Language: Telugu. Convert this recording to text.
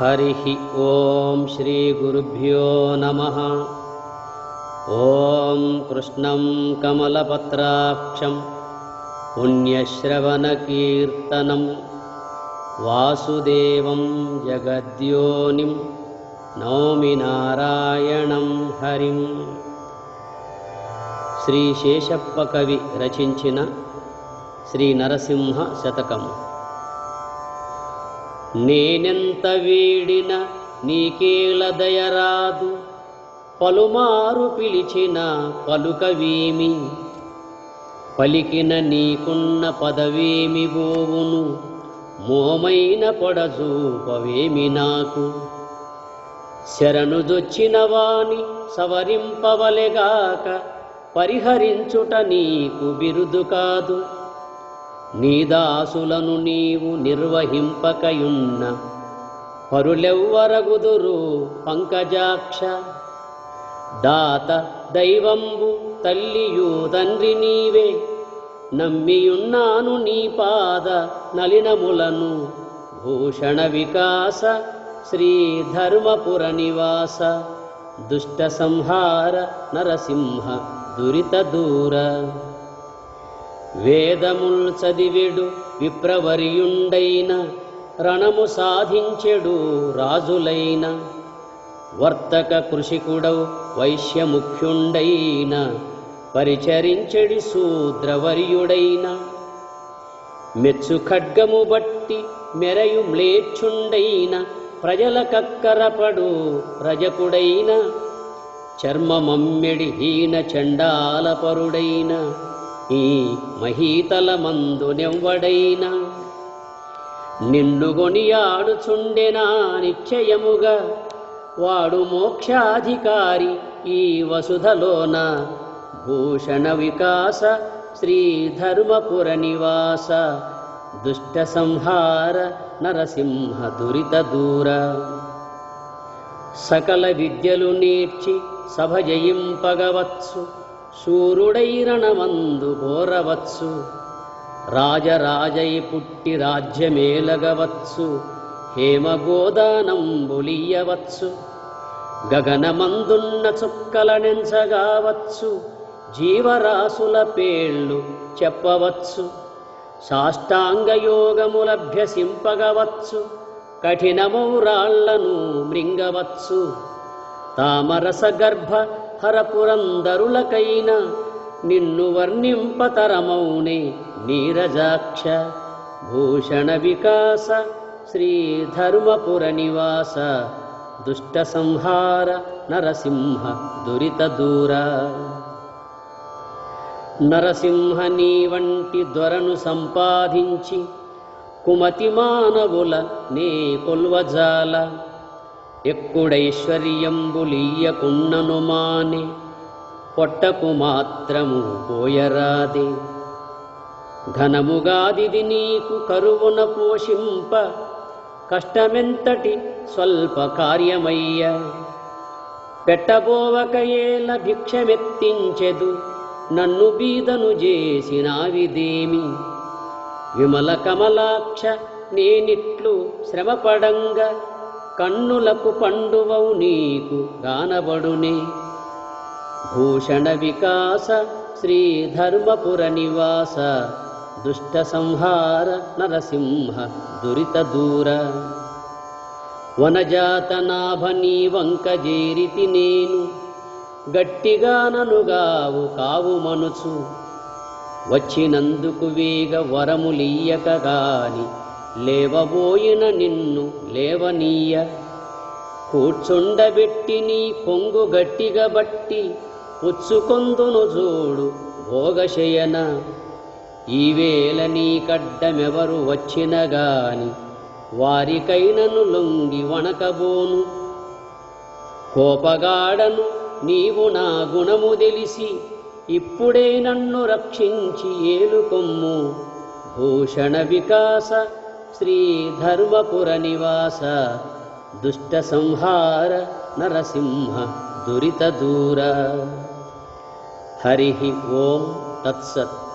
हरिः ॐ श्रीगुरुभ्यो नमः ॐ कृष्णं कमलपत्राक्षं पुण्यश्रवणकीर्तनं वासुदेवं जगद्योनिं नौमि నారాయణం హరిం శ్రీ శేషప్ప కవి రచించిన శ్రీ నరసింహ శతకము నేనెంత వీడిన నీకేల దయరాదు పలుమారు పిలిచిన పలుకవేమి పలికిన నీకున్న పదవేమి బోవును? మోమైన పొడజూపవేమి నాకు? శరణుదొచ్చిన వాణి సవరింపవలెగాక పరిహరించుట నీకు బిరుదు కాదు. నీదాసులను నీవు నిర్వహింపకయున్న పరులెవ్వరగుదురు పంకజాక్ష. దాత దైవంబు తల్లియు తండ్రి నీవే నమ్మియున్నాను నీ పాద నలినములను. భూషణ వికాస శ్రీధర్మపుర నివాస దుష్ట సంహార నరసింహ దురిత దూర. వేదముల్ చదివెడు విప్రవర్యుండైన రణము సాధించెడు రాజులైన వర్తక కృషికుడవు వైశ్యముఖ్యుండైన పరిచరించెడి శూద్రవర్యుడైన. మెచ్చు ఖడ్గము బట్టి మెరయు మ్లేచ్చుండైన ప్రజల కక్కరపడు రజకుడైన చర్మమమ్మెడి హీన చండాలపరుడైన ఈ మహీతల మందునెవ్వడైనా నిన్ను కొనియాడుచుండెనా నిశ్చయముగా వాడు మోక్షాధికారి ఈ వసుధలోన భూషణ వికాస శ్రీధర్మపుర నివాస దుష్ట సంహార నరసింహ దురిత దూర సకల విద్యలు నేర్చి సభ జయింపగవచ్చు శూరుడైరణమందు కోరవచ్చు రాజరాజై పుట్టి రాజ్యమేలగవచ్చు. హేమగోదానంబులియవచ్చు గగనమందున్న చుక్కలనెంచగావచ్చు జీవరాశుల పేళ్ళు చెప్పవచ్చు. సాష్టాంగయోగములభ్యసింపగవచ్చు కఠినమౌరాళ్ళను మృంగవచ్చు. తామరస గర్భ హరపురందరులకైన నిన్ను వర్ణింపతరమౌనే నీరజాక్ష భూషణ వికాస శ్రీధర్మపుర నివాస దుష్ట సంహార నరసింహ దురిత దూర. నరసింహ నీ వంటి దొరను సంపాదించి కుమతి మానవుల నే కొల్వజాల. ఎక్కుడైశ్వర్యంబులీయకున్నను మానే పొట్టకు మాత్రము పోయరాది. ఘనముగాదిది నీకు కరువున పోషింప కష్టమెంతటి స్వల్ప కార్యమయ్య. పెట్టబోవక ఏల భిక్షమెత్తించెదు నన్ను బీదను చేసినావిదేమి. విమల కమలాక్ష నేనిట్లు శ్రమపడంగా కన్నులకు పండువవు నీకు గానబడునే భూషణ వికాస శ్రీధర్మపుర నివాస దుష్ట సంహార నరసింహ దురిత దూర. వనజాతనాభ నీ వంకజేరితి నేను గట్టిగా ననుగావు కావు మనుచు. వచ్చినందుకు వేగ వరములీయక గాని లేవబోయిన నిన్ను లేవనీయ. కూర్చుండబెట్టి నీ పొంగు గట్టిగా బట్టి పుచ్చుకొందును జోడు భోగశయన. ఈవేళ నీ కడ్డమెవరు వచ్చిన గాని వారికైనను లొంగి వణకబోను. కోపగాడను నీవు నా గుణము తెలిసి ఇప్పుడే నన్ను రక్షించి ఏలుకొమ్ము. భూషణ వికాస श्रीधर्मपुरनिवास दुष्टसंहार नरसिंह दुरितदूर। हरिः ओम् तत्सत्।